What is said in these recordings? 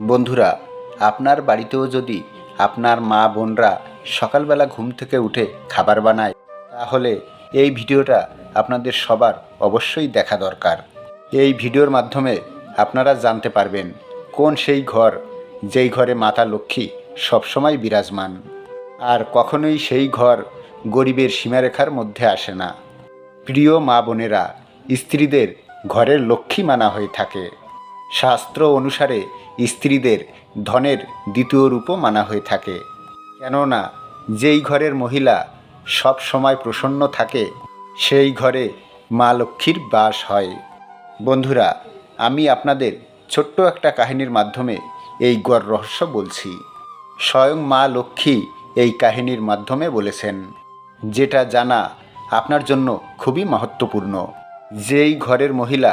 বন্ধুরা, আপনার বাড়িতেও যদি আপনার মা বোনরা সকালবেলা ঘুম থেকে উঠে খাবার বানায়, তাহলে এই ভিডিওটা আপনাদের সবার অবশ্যই দেখা দরকার। এই ভিডিওর মাধ্যমে আপনারা জানতে পারবেন কোন সেই ঘর, যেই ঘরে মাতা লক্ষ্মী সবসময় বিরাজমান। আর কখনোই সেই ঘর গরিবের সীমারেখার মধ্যে আসে না। প্রিয় মা বোনেরা, স্ত্রীদের ঘরের লক্ষ্মী মানা হয়ে থাকে। শাস্ত্র অনুসারে স্ত্রীদের ধনের দ্বিতীয় রূপও মানা হয়ে থাকে। কেননা, যেই ঘরের মহিলা সব সময় প্রসন্ন থাকে, সেই ঘরে মা লক্ষ্মীর বাস হয়। বন্ধুরা, আমি আপনাদের ছোট্ট একটা কাহিনীর মাধ্যমে এই গড় রহস্য বলছি। স্বয়ং মা লক্ষ্মী এই কাহিনীর মাধ্যমে বলেছেন, যেটা জানা আপনার জন্য খুবই মহত্বপূর্ণ। যেই ঘরের মহিলা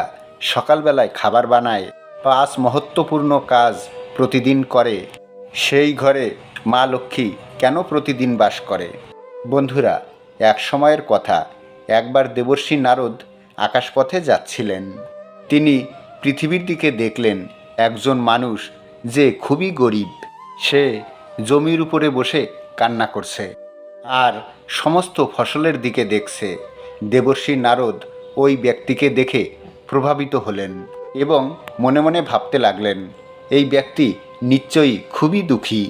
সকালবেলায় খাবার বানায় পাঁচ মহত্বপূর্ণ কাজ প্রতিদিন করে। সেই ঘরে মা লক্ষ্মী কেন প্রতিদিন বাস করে? বন্ধুরা, এক সময়ের কথা। একবার দেবর্ষী নারদ আকাশপথে যাচ্ছিলেন। তিনি পৃথিবীর দিকে দেখলেন একজন মানুষ যে খুবই গরিব। সে জমির উপরে বসে কান্না করছে আর সমস্ত ফসলের দিকে দেখছে। দেবর্ষী নারদ ওই ব্যক্তিকে দেখে প্রভাবিত হলেন। এবং মনে মনে ভাবতে লাগলেন, এই ব্যক্তি নিশ্চয়ই খুবই দুঃখী।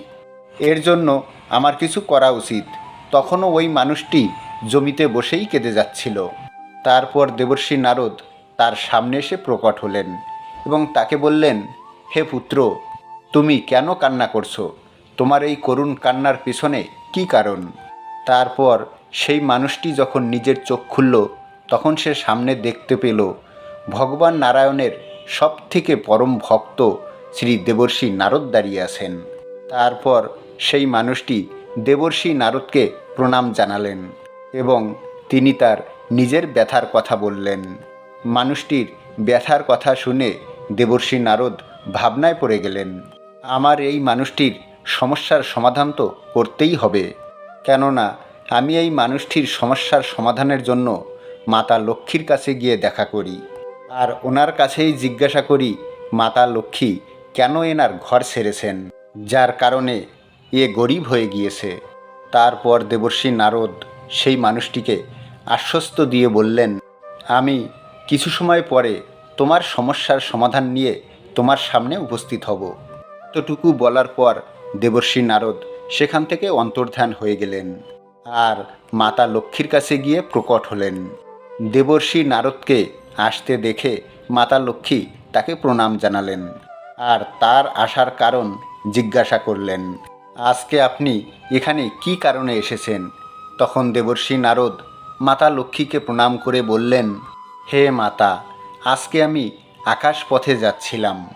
এর জন্য আমার কিছু করা উচিত। তখনও ওই মানুষটি জমিতে বসেই কেঁদে যাচ্ছিল। তারপর দেবর্ষী নারদ তার সামনে এসে প্রকট হলেন এবং তাকে বললেন, হে পুত্র, তুমি কেন কান্না করছ? তোমার এই করুণ কান্নার পিছনে কি কারণ? তারপর সেই মানুষটি যখন নিজের চোখ খুলল, তখন সে সামনে দেখতে পেল ভগবান নারায়ণের সব থেকে পরম ভক্ত শ্রী দেবর্ষী নারদ দাঁড়িয়ে আছেন। তারপর সেই মানুষটি দেবর্ষী নারদকে প্রণাম জানালেন এবং তিনি তার নিজের ব্যথার কথা বললেন। মানুষটির ব্যথার কথা শুনে দেবর্ষী নারদ ভাবনায় পড়ে গেলেন, আমার এই মানুষটির সমস্যার সমাধান তো করতেই হবে। কেননা আমি এই মানুষটির সমস্যার সমাধানের জন্য মাতা লক্ষ্মীর কাছে গিয়ে দেখা করি। আর ওনার কাছেই জিজ্ঞাসা করি, মাতা লক্ষ্মী, কেন এনার ঘর ছেড়েছেন? যার কারণে এ গরিব হয়ে গিয়েছে। তারপর দেবর্ষী নারদ সেই মানুষটিকে আশ্বস্ত দিয়ে বললেন, আমি কিছু সময় পরে তোমার সমস্যার সমাধান নিয়ে তোমার সামনে উপস্থিত হব। এতটুকু বলার পর দেবর্ষী নারদ সেখান থেকে অন্তর্ধান হয়ে গেলেন আর মাতা লক্ষ্মীর কাছে গিয়ে প্রকট হলেন। দেবর্ষী নারদকে আসতে দেখে মাতা লক্ষ্মী তাকে প্রণাম জানালেন আর তার আসার কারণ জিজ্ঞাসা করলেন, আজকে আপনি এখানে কি কারণে এসেছেন? তখন দেবর্ষী নারদ মাতা লক্ষ্মীকে প্রণাম করে বললেন, হে মাতা, আজকে আমি আকাশ পথে যাচ্ছিলাম।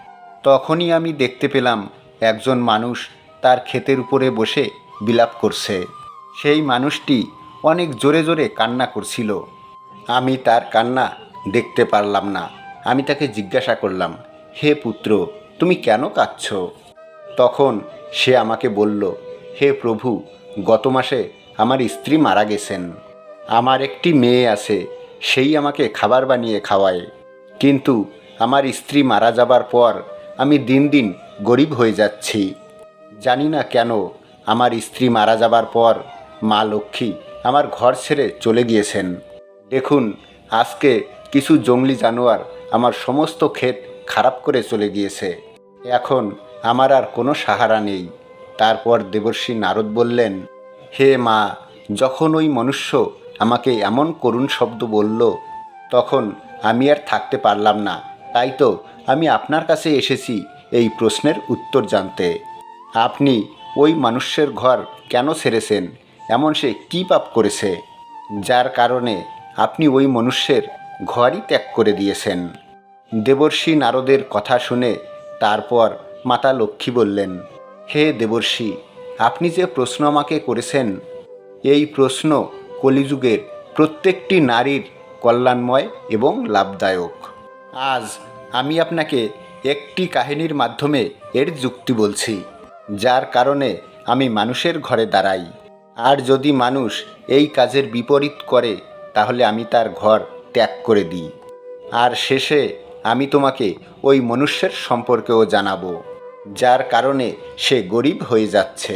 তখনই আমি দেখতে পেলাম একজন মানুষ তার ক্ষেতের উপরে বসে বিলাপ করছে। সেই মানুষটি অনেক জোরে জোরে কান্না করছিল। আমি তার কান্না দেখতে পারলাম না। আমি তাকে জিজ্ঞাসা করলাম, হে পুত্র, তুমি কেন কাঁদছ? তখন সে আমাকে বলল, হে প্রভু, গত মাসে আমার স্ত্রী মারা গেছেন। আমার একটি মেয়ে আছে, সেই আমাকে খাবার বানিয়ে খাওয়ায়। কিন্তু আমার স্ত্রী মারা যাবার পর আমি দিন দিন গরিব হয়ে যাচ্ছি। জানি না কেন আমার স্ত্রী মারা যাবার পর মা লক্ষ্মী আমার ঘর ছেড়ে চলে গিয়েছেন। দেখুন, আজকে কিছু জঙ্গলি জানোয়ার আমার সমস্ত ক্ষেত খারাপ করে চলে গিয়েছে। এখন আমার আর কোনো সাহারা নেই। তারপর দেবর্ষী নারদ বললেন, হে মা, যখন ওই মনুষ্য আমাকে এমন করুণ শব্দ বলল, তখন আমি আর থাকতে পারলাম না। তাই তো আমি আপনার কাছে এসেছি এই প্রশ্নের উত্তর জানতে। আপনি ওই মানুষের ঘর কেন ছেড়েছেন? এমন সে কী পাপ করেছে? যার কারণে আপনি ওই মনুষ্যের ঘরই ত্যাগ করে দিয়েছেন। দেবর্ষী নারদের কথা শুনে তারপর মাতা লক্ষ্মী বললেন, হে দেবর্ষি, আপনি যে প্রশ্ন আমাকে করেছেন, এই প্রশ্ন কলিযুগের প্রত্যেকটি নারীর কল্যাণময় এবং লাভদায়ক। আজ আমি আপনাকে একটি কাহিনীর মাধ্যমে এর যুক্তি বলছি, যার কারণে আমি মানুষের ঘরে দাঁড়াই। আর যদি মানুষ এই কাজের বিপরীত করে, তাহলে আমি তার ঘর ত্যাগ করে দিই। আর শেষে আমি তোমাকে ওই মনুষ্যের সম্পর্কেও জানাব, যার কারণে সে গরিব হয়ে যাচ্ছে।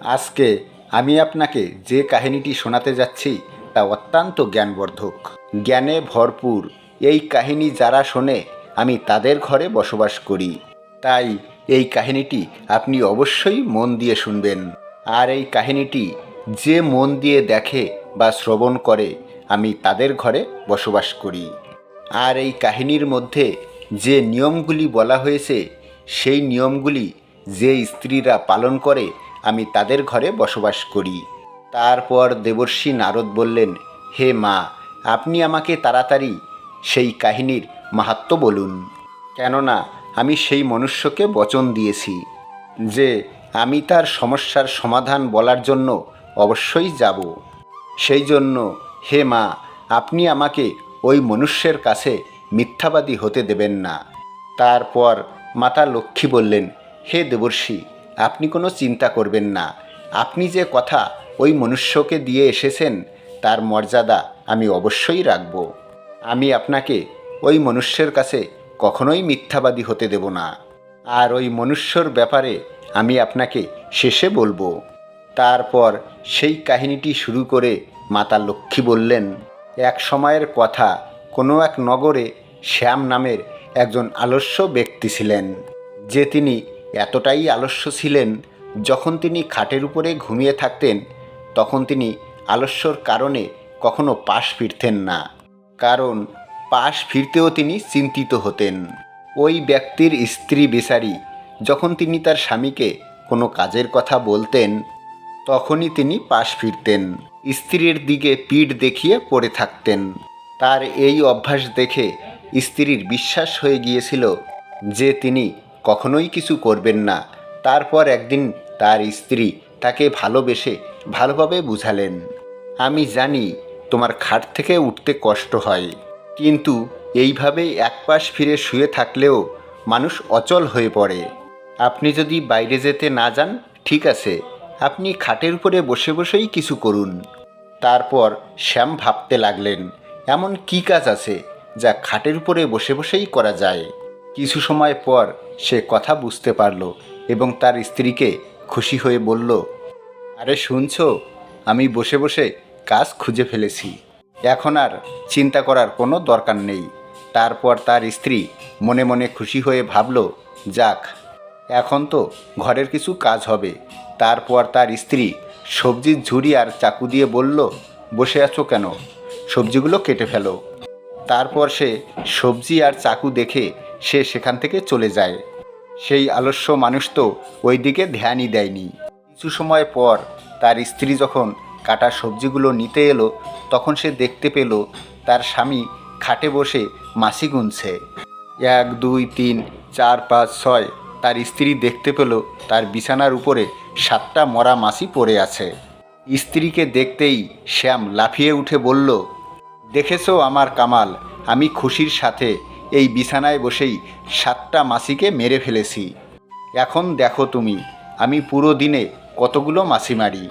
আজকে আমি আপনাকে যে কাহিনীটি শোনাতে যাচ্ছি, তা অত্যন্ত জ্ঞানবর্ধক। জ্ঞানে ভরপুর এই কাহিনী যারা শোনে, আমি তাদের ঘরে বসবাস করি। তাই এই কাহিনীটি আপনি অবশ্যই মন দিয়ে শুনবেন। আর এই কাহিনীটি যে মন দিয়ে দেখে বা শ্রবণ করে আমি তাদের ঘরে বসবাস করি। আর এই কাহিনীর মধ্যে যে নিয়মগুলি বলা হয়েছে, সেই নিয়মগুলি যে স্ত্রীরা পালন করে, আমি তাদের ঘরে বসবাস করি। তারপর দেবর্ষী নারদ বললেন, হে মা, আপনি আমাকে তাড়াতাড়ি সেই কাহিনীর মাহাত্ম বলুন। কেননা আমি সেই মনুষ্যকে বচন দিয়েছি, যে আমি তার সমস্যার সমাধান বলার জন্য অবশ্যই যাব। সেই জন্য হে মা, আপনি আমাকে ওই মনুষ্যের কাছে মিথ্যাবাদী হতে দেবেন না। তারপর মাতা লক্ষ্মী বললেন, হে দেবর্ষি, আপনি কোনো চিন্তা করবেন না। আপনি যে কথা ওই মনুষ্যকে দিয়ে এসেছেন, তার মর্যাদা আমি অবশ্যই রাখব। আমি আপনাকে ওই মনুষ্যের কাছে কখনোই মিথ্যাবাদী হতে দেব না। আর ওই মনুষ্যর ব্যাপারে আমি আপনাকে শেষে বলব। তারপর সেই কাহিনীটি শুরু করে মাতা লক্ষ্মী বললেন, এক সময়ের কথা, কোনো এক নগরে শ্যাম নামের একজন আলস্য ব্যক্তি ছিলেন। যে তিনি এতটাই আলস্য ছিলেন, যখন তিনি খাটের উপরে ঘুমিয়ে থাকতেন, তখন তিনি আলস্যর কারণে কখনো পাশ ফিরতেন না। কারণ পাশ ফিরতেও তিনি চিন্তিত হতেন। ওই ব্যক্তির স্ত্রী বেচারি যখন তিনি তার স্বামীকে কোনো কাজের কথা বলতেন, তখনই তিনি পাশ ফিরতেন। স্ত্রীর দিকে পিঠ দেখিয়ে পড়ে থাকতেন। তার এই অভ্যাস দেখে স্ত্রীর বিশ্বাস হয়ে গিয়েছিল যে তিনি কখনোই কিছু করবেন না। তারপর একদিন তার স্ত্রী তাকে ভালোবেসে ভালোভাবে বুঝালেন, আমি জানি তোমার খাট থেকে উঠতে কষ্ট হয়, কিন্তু এইভাবেই এক পাশ ফিরে শুয়ে থাকলেও মানুষ অচল হয়ে পড়ে। আপনি যদি বাইরে যেতে না যান, ঠিক আছে আপনি খাটের উপরে বসে বসেই কিছু করুন। তারপর শ্যাম ভাবতে লাগলেন, এমন কি কাজ আছে যা খাটের উপরে বসে বসেই করা যায়? কিছু সময় পর সে কথা বুঝতে পারল এবং তার স্ত্রীকে খুশি হয়ে বলল, আরে শুনছো, আমি বসে বসে কাজ খুঁজে ফেলেছি। এখন আর চিন্তা করার কোনো দরকার নেই। তারপর তার স্ত্রী মনে মনে খুশি হয়ে ভাবল, যাক, এখন তো ঘরের কিছু কাজ হবে। তারপর তার স্ত্রী সবজির ঝুড়ি আর চাকু দিয়ে বলল, বসে আছো কেন? সবজিগুলো কেটে ফেলো। তারপর সে সবজি আর চাকু দেখে সে সেখান থেকে চলে যায়। সেই আলস্য মানুষ তো ওই দিকে ধ্যানই দেয়নি। কিছু সময় পর তার স্ত্রী যখন কাটা সবজিগুলো নিতে এলো, তখন সে দেখতে পেল তার স্বামী খাটে বসে মাসি গুনছে। এক, দুই, তিন, চার, পাঁচ, ছয় তার স্ত্রী দেখতে পেল তার বিছানার উপরে সাতটা মরা মাসি পড়ে আছে। স্ত্রীকে দেখতেই শ্যাম লাফিয়ে উঠে বলল, দেখেছ আমার কামাল, আমি খুশির সাথে এই বিছানায় বসেই সাতটা মাসিকে মেরে ফেলেছি। এখন দেখো তুমি, আমি পুরো দিনে কতগুলো মাসি মারি।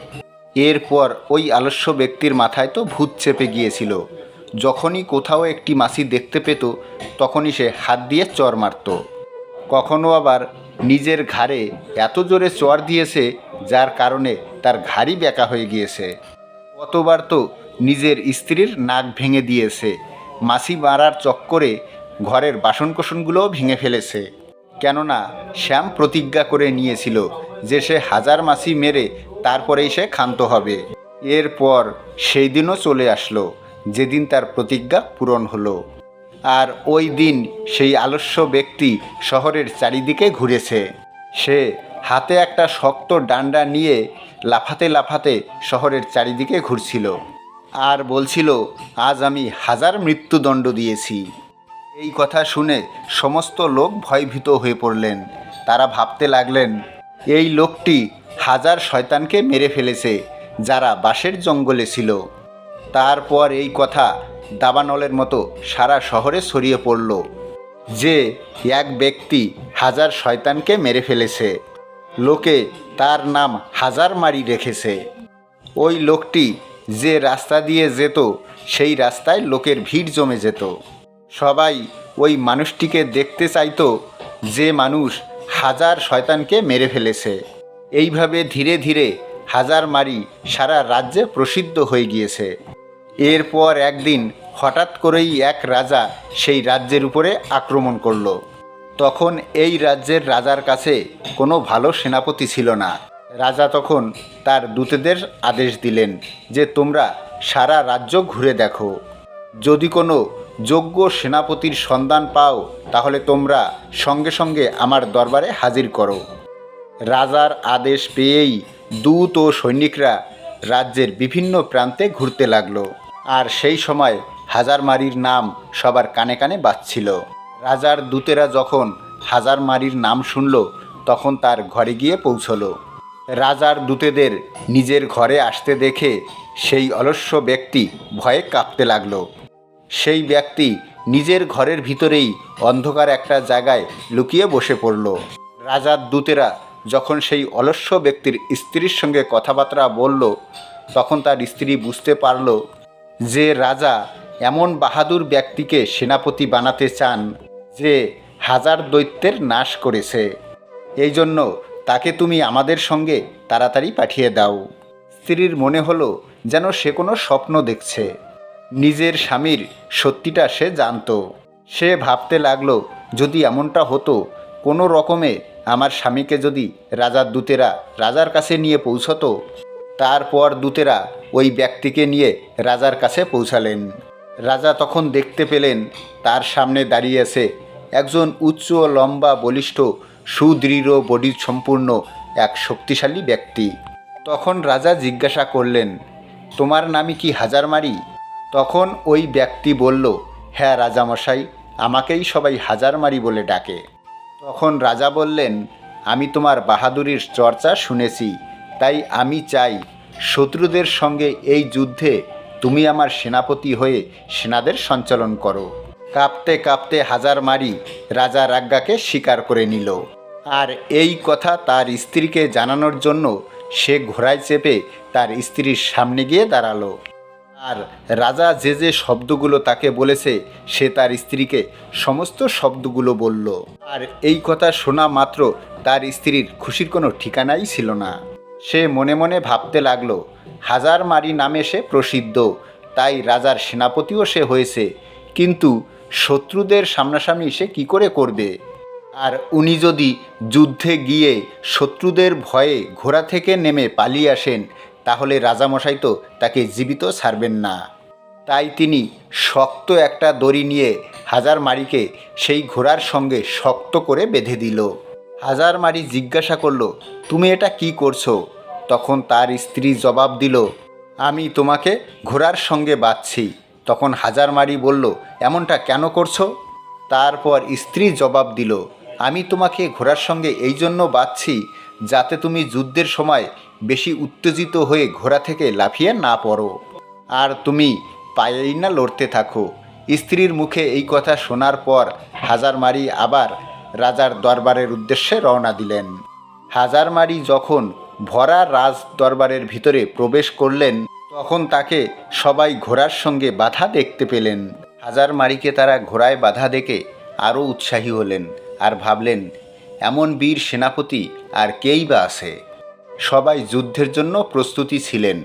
এরপর ওই আলস্য ব্যক্তির মাথায় তো ভূত চেপে গিয়েছিল। যখনই কোথাও একটি মাসি দেখতে পেত, তখনই সে হাত দিয়ে চর মারত। কখনো আবার নিজের ঘাড়ে এত জোরে চর দিয়েছে যার কারণে তার ঘাড়ি বেঁকা হয়ে গিয়েছে। কতবার তো নিজের স্ত্রীর নাক ভেঙে দিয়েছে। মাসি মারার চক্করে ঘরের বাসনকোসনগুলোও ভেঙে ফেলেছে। কেননা শ্যাম প্রতিজ্ঞা করে নিয়েছিল যে সে হাজার মাসি মেরে তারপরেই সে ক্ষান্ত হবে। এরপর সেই দিনও চলে আসলো, যেদিন তার প্রতিজ্ঞা পূরণ হলো। আর ওই দিন সেই আলস্য ব্যক্তি শহরের চারিদিকে ঘুরেছে। সে হাতে একটা শক্ত ডান্ডা নিয়ে লাফাতে লাফাতে শহরের চারিদিকে ঘুরছিল আর বলছিল, আজ আমি হাজার মৃত্যুদণ্ড দিয়েছি। এই কথা শুনে সমস্ত লোক ভয়ভীত হয়ে পড়লেন। তারা ভাবতে লাগলেন, এই লোকটি হাজার শয়তানকে মেরে ফেলেছে যারা বাঁশের জঙ্গলে ছিল। তারপর এই কথা দাবানলের মতো সারা শহরে ছড়িয়ে পড়ল, যে এক ব্যক্তি হাজার শয়তানকে মেরে ফেলেছে। লোকে তার নাম হাজার মারি রেখেছে। ওই লোকটি যে রাস্তা দিয়ে যেত, সেই রাস্তায় লোকের ভিড় জমে যেত। সবাই ওই মানুষটিকে দেখতে চাইতো, যে মানুষ হাজার শয়তানকে মেরে ফেলেছে। এইভাবে ধীরে ধীরে হাজার মারি সারা রাজ্যে প্রসিদ্ধ হয়ে গিয়েছে। এরপর একদিন হঠাৎ করেই এক রাজা সেই রাজ্যের উপরে আক্রমণ করল। তখন এই রাজ্যের রাজার কাছে কোনো ভালো সেনাপতি ছিল না। রাজা তখন তার দূতেদের আদেশ দিলেন যে, তোমরা সারা রাজ্য ঘুরে দেখো। যদি কোনো যোগ্য সেনাপতির সন্ধান পাও, তাহলে তোমরা সঙ্গে সঙ্গে আমার দরবারে হাজির করো। রাজার আদেশ পেয়েই দূত ও সৈনিকরা রাজ্যের বিভিন্ন প্রান্তে ঘুরতে লাগল। আর সেই সময় হাজারমারির নাম সবার কানে কানে বাজছিল। রাজার দূতেরা যখন হাজারমারির নাম শুনল, তখন তার ঘরে গিয়ে পৌঁছলো। রাজার দূতেদের নিজের ঘরে আসতে দেখে সেই অলস্য ব্যক্তি ভয়ে কাঁপতে লাগল। সেই ব্যক্তি নিজের ঘরের ভিতরেই অন্ধকার একটা জায়গায় লুকিয়ে বসে পড়ল। রাজার দূতেরা যখন সেই অলস্য ব্যক্তির স্ত্রীর সঙ্গে কথাবার্তা বলল, তখন তার স্ত্রী বুঝতে পারল যে রাজা এমন বাহাদুর ব্যক্তিকে সেনাপতি বানাতে চান যে হাজার দৈত্যের নাশ করেছে। এই জন্য তাকে তুমি আমাদের সঙ্গে তাড়াতাড়ি পাঠিয়ে দাও। স্ত্রীর মনে হলো যেন সে কোনো স্বপ্ন দেখছে। নিজের স্বামীর সত্যিটা সে জানতো। সে ভাবতে লাগল, যদি এমনটা হতো, কোনো রকমে আমার স্বামীকে যদি রাজার দূতেরা রাজার কাছে নিয়ে পৌঁছতো তারপর দূতেরা ওই ব্যক্তিকে নিয়ে রাজার কাছে পৌঁছালেন। রাজা তখন দেখতে পেলেন, তার সামনে দাঁড়িয়ে আছে একজন উচ্চ লম্বা বলিষ্ঠ, সুদৃঢ় বডি সম্পূর্ণ এক শক্তিশালী ব্যক্তি। তখন রাজা জিজ্ঞাসা করলেন, তোমার নামই কি হাজারমারি? তখন ওই ব্যক্তি বলল হ্যাঁ রাজামশাই, আমাকেই সবাই হাজারমারি বলে ডাকে। তখন রাজা বললেন, আমি তোমার বাহাদুরির চর্চা শুনেছি তাই আমি চাই শত্রুদের সঙ্গে এই যুদ্ধে তুমি আমার সেনাপতি হয়ে সেনাদের সঞ্চালন করো। কাঁপতে কাঁপতে হাজার মারি রাজা রাজ্ঞাকে স্বীকার করে নিল। আর এই কথা তার স্ত্রীকে জানানোর জন্য সে ঘোড়ায় চেপে তার স্ত্রীর সামনে গিয়ে দাঁড়াল। আর রাজা যে যে শব্দগুলো তাকে বলেছে, সে তার স্ত্রীকে সমস্ত শব্দগুলো বলল। আর এই কথা শোনা মাত্র তার স্ত্রীর খুশির কোনো ঠিকানাই ছিল না। সে মনে মনে ভাবতে লাগল, হাজার মারি নামে সে প্রসিদ্ধ, তাই রাজার সেনাপতিও সে হয়েছে। কিন্তু শত্রুদের সামনাসামনি সে কি করে করবে? আর উনি যদি যুদ্ধে গিয়ে শত্রুদের ভয়ে ঘোড়া থেকে নেমে পালিয়ে আসেন, তাহলে রাজামশাই তো তাকে জীবিত ছাড়বেন না। তাই তিনি শক্ত একটা দড়ি নিয়ে হাজার মারিকে সেই ঘোড়ার সঙ্গে শক্ত করে বেঁধে দিল। হাজার মারি জিজ্ঞাসা করল, তুমি এটা কি করছ? তখন তার স্ত্রী জবাব দিল, আমি তোমাকে ঘোড়ার সঙ্গে বাঁধছি। তখন হাজার মারি বলল, এমনটা কেন করছ? তারপর স্ত্রী জবাব দিল, আমি তোমাকে ঘোড়ার সঙ্গে এই জন্য বাঁধছি যাতে তুমি যুদ্ধের সময় বেশি উত্তেজিত হয়ে ঘোড়া থেকে লাফিয়ে না পড়ো। আর তুমি পায়েই না লড়তে থাকো। স্ত্রীর মুখে এই কথা শোনার পর হাজারমারি আবার রাজার দরবারের উদ্দেশ্যে রওনা দিলেন। হাজারমারি যখন ভরা রাজ দরবারের ভিতরে প্রবেশ করলেন, তখন তাকে সবাই ঘোড়ার সঙ্গে বাধা দেখতে পেলেন। হাজারমারিকে তারা ঘোড়ায় বাধা দেখে আরও উৎসাহী হলেন আর ভাবলেন, এমন বীর সেনাপতি আর কেই বা আছে? সবাই যুদ্ধের জন্য প্রস্তুতি ছিলেন।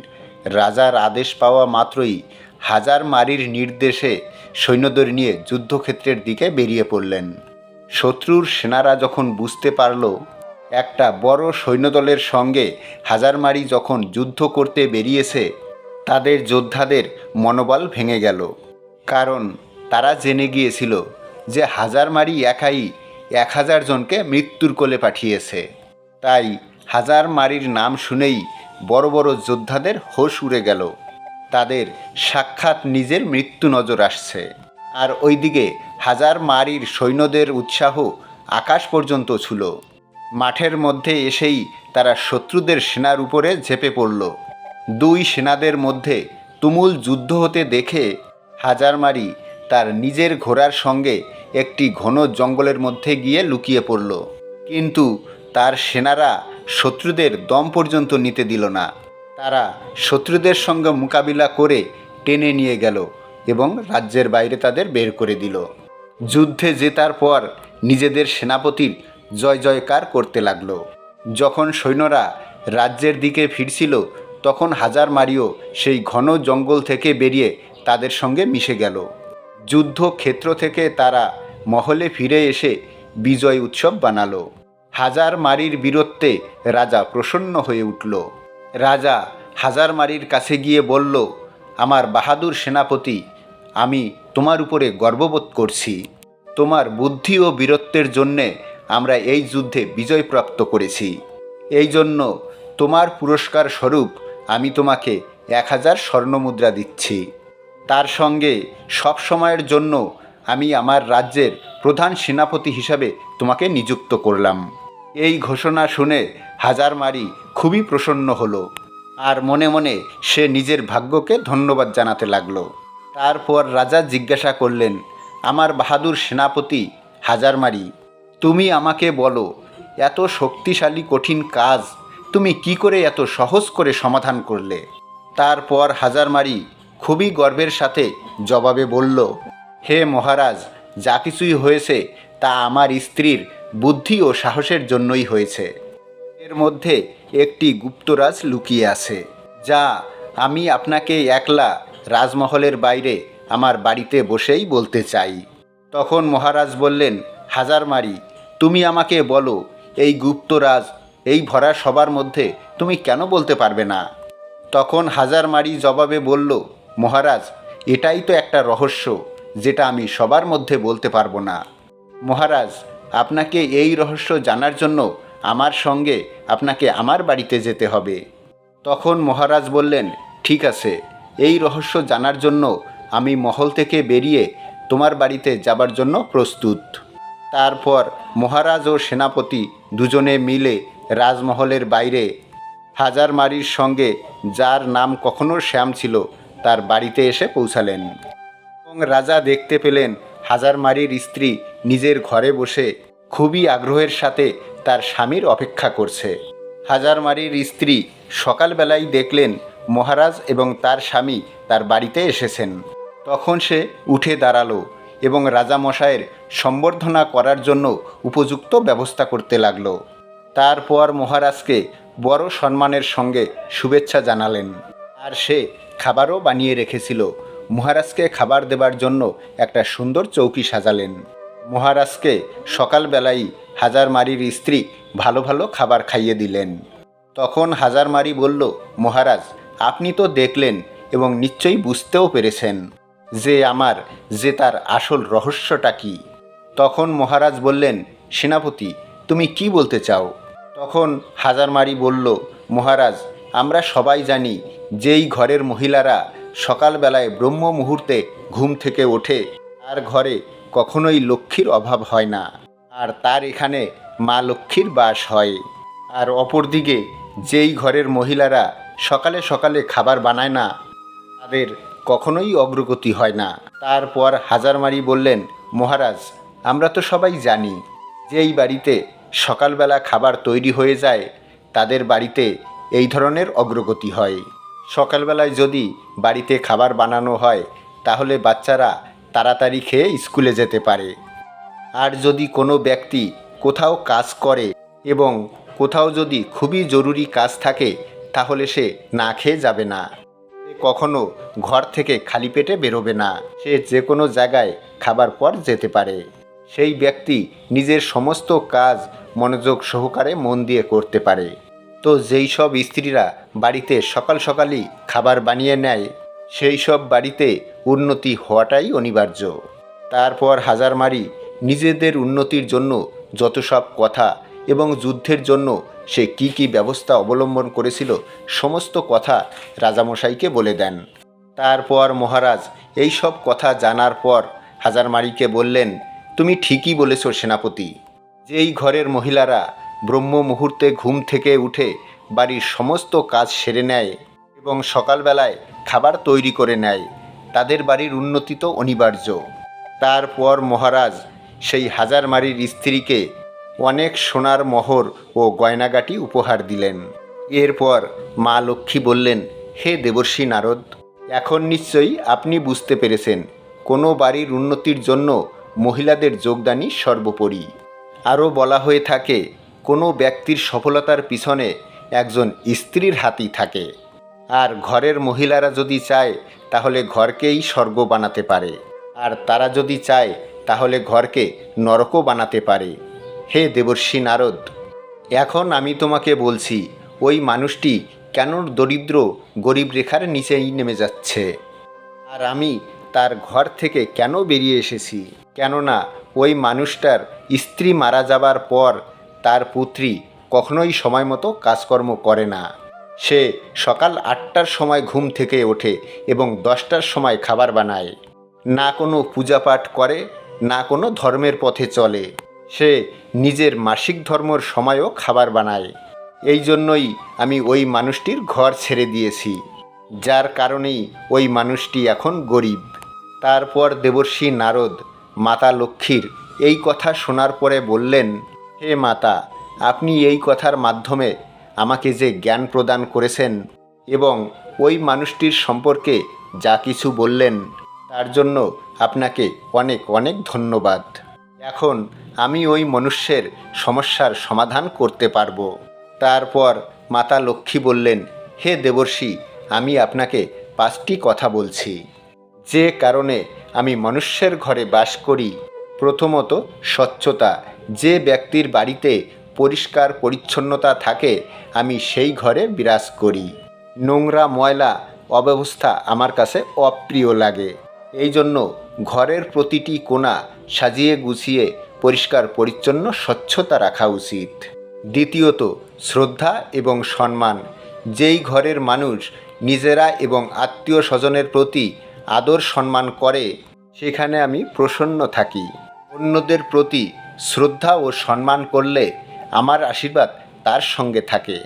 রাজার আদেশ পাওয়া মাত্রই হাজার মারির নির্দেশে সৈন্যদের নিয়ে যুদ্ধক্ষেত্রের দিকে বেরিয়ে পড়লেন। শত্রুর সেনারা যখন বুঝতে পারল, একটা বড় সৈন্যদলের সঙ্গে হাজারমারি যখন যুদ্ধ করতে বেরিয়েছে, তাদের যোদ্ধাদের মনোবল ভেঙে গেল। কারণ তারা জেনে গিয়েছিল যে হাজারমারি একাই এক হাজার জনকে মৃত্যুর কোলে পাঠিয়েছে। তাই হাজার মারির নাম শুনেই বড় বড় যোদ্ধাদের হোশ উড়ে গেল। তাদের সাক্ষাৎ নিজের মৃত্যু নজর আসছে। আর ওইদিকে হাজার মারির সৈন্যদের উৎসাহ আকাশ পর্যন্ত ছিল। মাঠের মধ্যে এসেই তারা শত্রুদের সেনার উপরে ঝেপে পড়ল। দুই সেনাদের মধ্যে তুমুল যুদ্ধ হতে দেখে হাজারমারি তার নিজের ঘোড়ার সঙ্গে একটি ঘন জঙ্গলের মধ্যে গিয়ে লুকিয়ে পড়ল। কিন্তু তার সেনারা শত্রুদের দম পর্যন্ত নিতে দিল না। তারা শত্রুদের সঙ্গে মোকাবিলা করে টেনে নিয়ে গেল। এবং রাজ্যের বাইরে তাদের বের করে দিল। যুদ্ধে জেতার পর নিজেদের সেনাপতির জয় জয়কার করতে লাগল। যখন সৈন্যরা রাজ্যের দিকে ফিরছিল, তখন হাজার মারিও সেই ঘন জঙ্গল থেকে বেরিয়ে তাদের সঙ্গে মিশে গেল। যুদ্ধক্ষেত্র থেকে তারা মহলে ফিরে এসে বিজয় উৎসব বানালো। হাজার মারির বীরত্বে রাজা প্রসন্ন হয়ে উঠল। রাজা হাজার মারির কাছে গিয়ে বলল, আমার বাহাদুর সেনাপতি আমি তোমার উপরে গর্ববোধ করছি। তোমার বুদ্ধি ও বীরত্বের জন্যে আমরা এই যুদ্ধে বিজয় প্রাপ্ত করেছি। এই জন্য তোমার পুরস্কার স্বরূপ আমি তোমাকে এক হাজার স্বর্ণমুদ্রা দিচ্ছি। তার সঙ্গে সব সময়ের জন্য আমি আমার রাজ্যের প্রধান সেনাপতি হিসাবে তোমাকে নিযুক্ত করলাম। এই ঘোষণা শুনে হাজার মারি খুবই প্রসন্ন হলো। আর মনে মনে সে নিজের ভাগ্যকে ধন্যবাদ জানাতে লাগল। তারপর রাজা জিজ্ঞাসা করলেন, আমার বাহাদুর সেনাপতি হাজার মারি তুমি আমাকে বলো, এত শক্তিশালী কঠিন কাজ তুমি কি করে এত সহজ করে সমাধান করলে? তারপর হাজারমারি খুবই গর্বের সাথে জবাবে বলল, হে মহারাজ, যা কিছুই হয়েছে তা আমার স্ত্রীর বুদ্ধি ও সাহসের জন্যই হয়েছে। এর মধ্যে একটি গুপ্তরাজ লুকিয়ে আছে, যা আমি আপনাকে একলা রাজমহলের বাইরে আমার বাড়িতে বসেই বলতে চাই। তখন মহারাজ বললেন, হাজারমারি, তুমি আমাকে বলো, এই গুপ্তরাজ, এই ভরা সবার মধ্যে তুমি কেন বলতে পারবে না? তখন হাজারমারি জবাবে বলল, মহারাজ, এটাই তো একটা রহস্য, যেটা আমি সবার মধ্যে বলতে পারব না। মহারাজ, আপনাকে এই রহস্য জানার জন্য আমার সঙ্গে আপনাকে আমার বাড়িতে যেতে হবে। তখন মহারাজ বললেন, ঠিক আছে এই রহস্য জানার জন্য আমি মহল থেকে বেরিয়ে তোমার বাড়িতে যাবার জন্য প্রস্তুত। তারপর মহারাজ ও সেনাপতি দুজনে মিলে রাজমহলের বাইরে হাজারমারির সঙ্গে, যার নাম কখনো শ্যাম ছিল, তার বাড়িতে এসে পৌঁছালেন। এবং রাজা দেখতে পেলেন হাজারমারির স্ত্রী নিজের ঘরে বসে খুবই আগ্রহের সাথে তার স্বামীর অপেক্ষা করছে। হাজারমারির স্ত্রী সকালবেলায় দেখলেন মহারাজ এবং তার স্বামী তার বাড়িতে এসেছেন। তখন সে উঠে দাঁড়াল এবং রাজামশায়ের সম্বর্ধনা করার জন্য উপযুক্ত ব্যবস্থা করতে লাগল। তারপর মহারাজকে বড় সম্মানের সঙ্গে শুভেচ্ছা জানালেন। আর সে খাবারও বানিয়ে রেখেছিল। মহারাজকে খাবার দেবার জন্য একটা সুন্দর চৌকি সাজালেন। মহারাজকে সকালবেলাই হাজারমারির স্ত্রী ভালো ভালো খাবার খাইয়ে দিলেন। তখন হাজারমারি বলল, মহারাজ আপনি তো দেখলেন এবং নিশ্চয়ই বুঝতেও পেরেছেন যে আমার যে তার আসল রহস্যটা কি। তখন মহারাজ বললেন, সেনাপতি, তুমি কি বলতে চাও? তখন হাজারমারি বলল, মহারাজ, আমরা সবাই জানি যেই ঘরের মহিলারা সকালবেলায় ব্রহ্ম মুহূর্তে ঘুম থেকে ওঠে, তার ঘরে কখনোই লক্ষ্মীর অভাব হয় না, আর তার এখানে মা লক্ষ্মীর বাস হয়। আর অপরদিকে যেই ঘরের মহিলারা সকালে সকালে খাবার বানায় না, তাদের কখনোই অগ্রগতি হয় না। তারপর হাজারমারি বললেন, মহারাজ, আমরা তো সবাই জানি, যেই বাড়িতে সকালবেলা খাবার তৈরি হয়ে যায়, তাদের বাড়িতে এই ধরনের অগ্রগতি হয়। সকালবেলায় যদি বাড়িতে খাবার বানানো হয়, তাহলে বাচ্চারা তাড়াতাড়ি খেয়ে স্কুলে যেতে পারে। আর যদি কোনো ব্যক্তি কোথাও কাজ করে এবং কোথাও যদি খুবই জরুরি কাজ থাকে তাহলে সে না খেয়ে যাবে না। কখনো ঘর থেকে খালি পেটে বেরোবে না। সে যে কোনো জায়গায় খাবার পর যেতে পারে। সেই ব্যক্তি নিজের সমস্ত কাজ মনোযোগ সহকারে মন দিয়ে করতে পারে। তো যেই সব স্ত্রীরা বাড়িতে সকাল সকালই খাবার বানিয়ে নেয়, সেই সব বাড়িতে উন্নতি হওয়াটাই অনিবার্য। তারপর হাজারমারি নিজেদের উন্নতির জন্য যত সব কথা এবং যুদ্ধের জন্য সে কি কি ব্যবস্থা অবলম্বন করেছিল সমস্ত কথা রাজামশাইকে বলে দেন। তারপর মহারাজ, এই সব কথা জানার পর হাজারমারিকে বললেন, তুমি ঠিকই বলেছ সেনাপতি। যেই ঘরের মহিলারা ব্রহ্ম মুহূর্তে ঘুম থেকে উঠে বাড়ির সমস্ত কাজ সেরে নেয় এবং সকালবেলায় খাবার তৈরি করে নেয়, তাদের বাড়ির উন্নতি তো অনিবার্য। তারপর মহারাজ, সেই হাজারমারির স্ত্রীকে অনেক সোনার মোহর ও গয়নাগাটি উপহার দিলেন। এরপর মা লক্ষ্মী বললেন, হে দেবর্ষী নারদ, এখন নিশ্চয়ই আপনি বুঝতে পেরেছেন, কোনো বাড়ির উন্নতির জন্য মহিলাদের যোগদানই সর্বোপরি। আরও বলা হয়ে থাকে, কোনো ব্যক্তির সফলতার পিছনে একজন স্ত্রীর হাতই থাকে। আর ঘরের মহিলারা যদি চায়, তাহলে ঘরকেই স্বর্গ বানাতে পারে। আর তারা যদি চায়, তাহলে ঘরকে নরকও বানাতে পারে। হে দেবর্ষী নারদ, এখন আমি তোমাকে বলছি, ওই মানুষটি কেন দরিদ্র গরিব রেখার নিচেই নেমে যাচ্ছে? আর আমি তার ঘর থেকে কেন বেরিয়ে এসেছি? কেননা ওই মানুষটার স্ত্রী মারা যাবার পর তার পুত্রী কখনোই সময় মতো কাজকর্ম করে না। সে সকাল আটটার সময় ঘুম থেকে ওঠে এবং দশটার সময় খাবার বানায়। না কোনো পূজাপাঠ করে, না কোনো ধর্মের পথে চলে। সে নিজের মাসিক ধর্মর সময়ও খাবার বানায়। এই জন্যই আমি ওই মানুষটির ঘর ছেড়ে দিয়েছি, যার কারণেই ওই মানুষটি এখন গরিব। তারপর দেবর্ষী নারদ, মাতা লক্ষ্মীর এই কথা শোনার পরে বললেন, হে মাতা, আপনি এই কথার মাধ্যমে আমাকে যে জ্ঞান প্রদান করেছেন এবং ওই মানুষটির সম্পর্কে যা কিছু বললেন, তার জন্য আপনাকে অনেক অনেক ধন্যবাদ। এখন আমি ওই মনুষ্যের সমস্যার সমাধান করতে পারব। তারপর মাতা লক্ষ্মী বললেন, হে দেবর্ষী, আমি আপনাকে পাঁচটি কথা বলছি। যে কারণে আমি মনুষ্যের ঘরে বাস করি। প্রথমত, স্বচ্ছতা। যে ব্যক্তির বাড়িতে পরিষ্কার পরিচ্ছন্নতা থাকে, আমি সেই ঘরে বিরাজ করি। নোংরা ময়লা অব্যবস্থা আমার কাছে অপ্রিয় লাগে। এই জন্য ঘরের প্রতিটি কোণা সাজিয়ে গুছিয়ে, পরিষ্কার, পরিচ্ছন্ন, স্বচ্ছতা রাখা উচিত। দ্বিতীয়ত, শ্রদ্ধা এবং সম্মান। যেই ঘরের মানুষ নিজেরা এবং আত্মীয় স্বজনের প্রতি আদর সম্মান করে, সেখানে আমি প্রসন্ন থাকি। অন্যদের প্রতি শ্রদ্ধা ও সম্মান করলে আমার আশীর্বাদ তার সঙ্গে থাকে।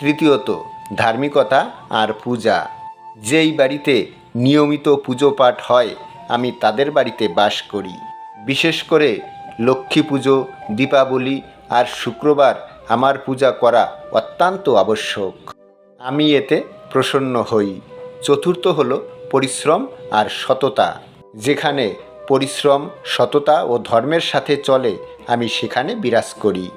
তৃতীয়ত, ধার্মিকতা আর পূজা। যেই বাড়িতে নিয়মিত পুজো পাঠ হয়, আমি তাদের বাড়িতে বাস করি। বিশেষ করে লক্ষ্মী পুজো, দীপাবলি আর শুক্রবার আমার পূজা করা অত্যন্ত আবশ্যক। আমি এতে প্রসন্ন হই। চতুর্থ হলো পরিশ্রম আর সততা। যেখানে পরিশ্রম, সততা ও ধর্মের সাথে চলে, আমি সেখানে বিরাজ করি।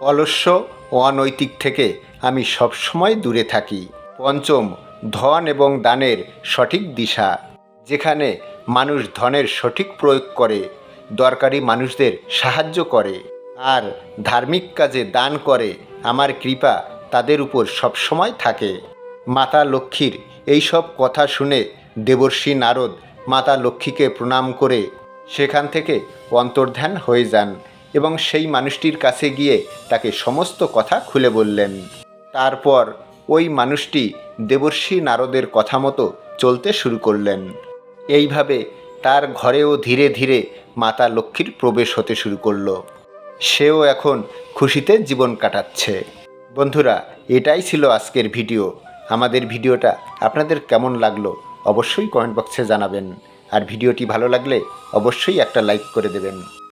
অলস্য ও অনৈতিক থেকে আমি সবসময় দূরে থাকি। পঞ্চম, ধন এবং দানের সঠিক দিশা। যেখানে মানুষ ধনের সঠিক প্রয়োগ করে দরকারি মানুষদের সাহায্য করে আর ধার্মিক কাজে দান করে। আমার কৃপা তাদের উপর সবসময় থাকে। মাতা লক্ষ্মীর এই সব কথা শুনে দেবর্ষী নারদ মাতা লক্ষ্মীকে প্রণাম করে সেখান থেকে অন্তর্ধান হয়ে যান এবং সেই মানুষটির কাছে গিয়ে তাকে সমস্ত কথা খুলে বললেন। তারপর ওই মানুষটি দেবর্ষী নারদের কথা মতো চলতে শুরু করলেন। এইভাবে তার ঘরেও ধীরে ধীরে মাতা লক্ষ্মীর প্রবেশ হতে শুরু করল। সেও এখন খুশিতে জীবন কাটাচ্ছে। বন্ধুরা, এটাই ছিল আজকের ভিডিও। আমাদের ভিডিওটা আপনাদের কেমন লাগল অবশ্যই কমেন্ট বক্সে জানাবেন। আর ভিডিওটি ভালো লাগলে অবশ্যই একটা লাইক করে দেবেন।